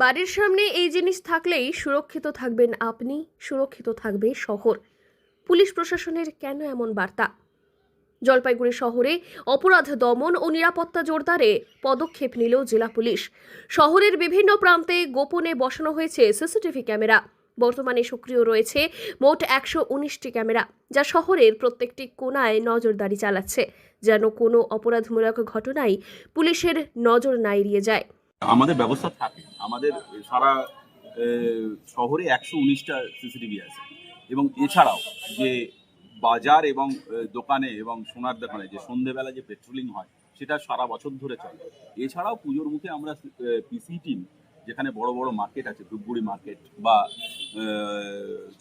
বাড়ির সামনে এই জিনিস থাকলেই সুরক্ষিত থাকবেন আপনি, সুরক্ষিত থাকবে শহর। পুলিশ প্রশাসনের কেন এমন বার্তা? জলপাইগুড়ি শহরে অপরাধ দমন ও নিরাপত্তা জোরদারে পদক্ষেপ নিল জেলা পুলিশ। শহরের বিভিন্ন প্রান্তে গোপনে বসানো হয়েছে সিসিটিভি ক্যামেরা। বর্তমানে সক্রিয় রয়েছে মোট একশো উনিশটি ক্যামেরা, যা শহরের প্রত্যেকটি কোনায় নজরদারি চালাচ্ছে, যেন কোনো অপরাধমূলক ঘটনাই পুলিশের নজর না এড়িয়ে যায়। আমাদের ব্যবস্থা থাকে। আমাদের সারা শহরে একশো উনিশটা সিসিটিভি আছে। এবং এছাড়াও যে বাজার এবং দোকানে এবং সোনার দোকানে যে সন্ধেবেলা যে পেট্রোলিং হয়, সেটা সারা বছর ধরে চলে। এছাড়াও পুজোর মুখে আমরা পিসি টিম যেখানে বড় বড় মার্কেট আছে, ধূপগুড়ি মার্কেট বা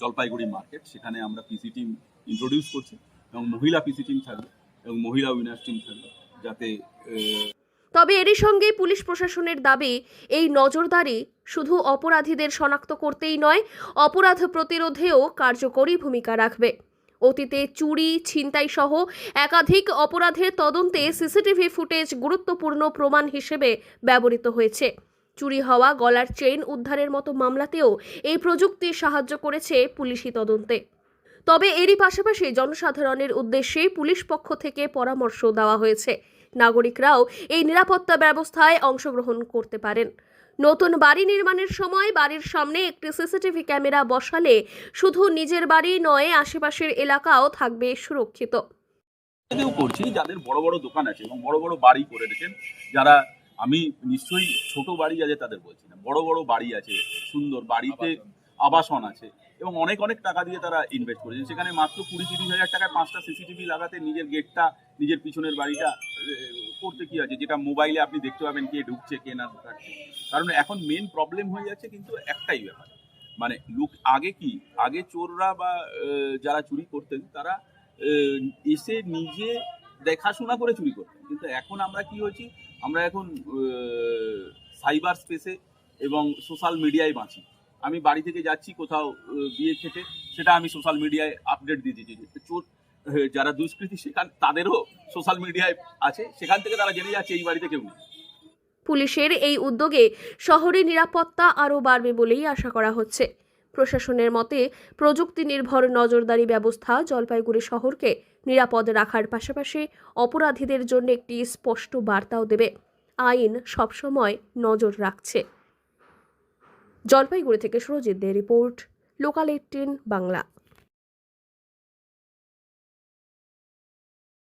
জলপাইগুড়ি মার্কেট সেখানে আমরা পিসি টিম ইন্ট্রোডিউস করছি। এবং মহিলা পিসি টিম থাকবে এবং মহিলা উইনার্স টিম থাকবে। যাতে তবে এরই সঙ্গে পুলিশ প্রশাসনের দাবি, এই নজরদারি শুধু অপরাধীদের শনাক্ত করতেই নয়, অপরাধ প্রতিরোধেও কার্যকরী ভূমিকা রাখবে। অতীতে চুরি ছিনতাই সহ একাধিক অপরাধের তদন্তে সিসিটিভি ফুটেজ গুরুত্বপূর্ণ প্রমাণ হিসেবে ব্যবহৃত হয়েছে। চুরি হওয়া, গলার চেইন উদ্ধারের মতো মামলাতেও এই প্রযুক্তি সাহায্য করেছে পুলিশি তদন্তে। তবে এরই পাশাপাশি জনসাধারণের উদ্দেশ্যে পুলিশ পক্ষ থেকে পরামর্শ দেওয়া হয়েছে। নাগরিকরাও এই নিরাপত্তা ব্যবস্থায় অংশগ্রহণ করতে পারেন। নতুন বাড়ি নির্মাণের সময় বাড়ির সামনে একটি সিসিটিভি ক্যামেরা বসালে শুধু নিজের বাড়ি নয় আশেপাশের এলাকাও থাকবে সুরক্ষিত। করছি যাদের বড় বড় দোকান আছে এবং বড় বড় বাড়ি করে রেখেন যারা আমি নিশ্চয়ই ছোট বাড়ি আছে তাদের বলছি না বড় বড় বাড়ি আছে সুন্দর বাড়িতে আবাসন। আছে এবং অনেক অনেক টাকা দিয়ে তারা ইনভেস্ট করেছেন। সেখানে মাত্র কুড়ি তিরিশ হাজার টাকায় পাঁচটা সিসিটিভি লাগাতে নিজের গেটটা নিজের পিছনের বাড়িটা করতে কি আছে? যেটা মোবাইলে আপনি দেখতে পাবেন কে ঢুকছে, কে না ঢুকাচ্ছে কারণ এখন মেন প্রবলেম হয়ে যাচ্ছে কিন্তু একটাই ব্যাপার। মানে লোক আগে কি? আগে চোররা বা যারা চুরি করতেন, তারা এসে নিজে দেখাশোনা করে চুরি করতেন। কিন্তু এখন আমরা কি হয়েছি? আমরা এখন সাইবার স্পেসে এবং সোশ্যাল মিডিয়ায় বাঁচি। আমি বাড়ি থেকে যাচ্ছি কোথাও বিয়ে খেতে, সেটা আমি সোশ্যাল মিডিয়ায় আপডেট দিয়ে দিচ্ছি চোর যারা দুষ্কৃতী, সেখান তাদেরও সোশ্যাল মিডিয়ায় আছে। সেখান থেকে তারা জেনে যাচ্ছে এই বাড়িতে কেউ পুলিশের এই উদ্যোগে শহরে নিরাপত্তা আরও বাড়বে বলেই আশা করা হচ্ছে। প্রশাসনের মতে প্রযুক্তি নির্ভর নজরদারি ব্যবস্থা জলপাইগুড়ি শহরকে নিরাপদ রাখার পাশাপাশি অপরাধীদের জন্য একটি স্পষ্ট বার্তাও দেবে। আইন সবসময় নজর রাখছে। জলপাইগুড়ি থেকে Surajit De report, local eighteen Bangla.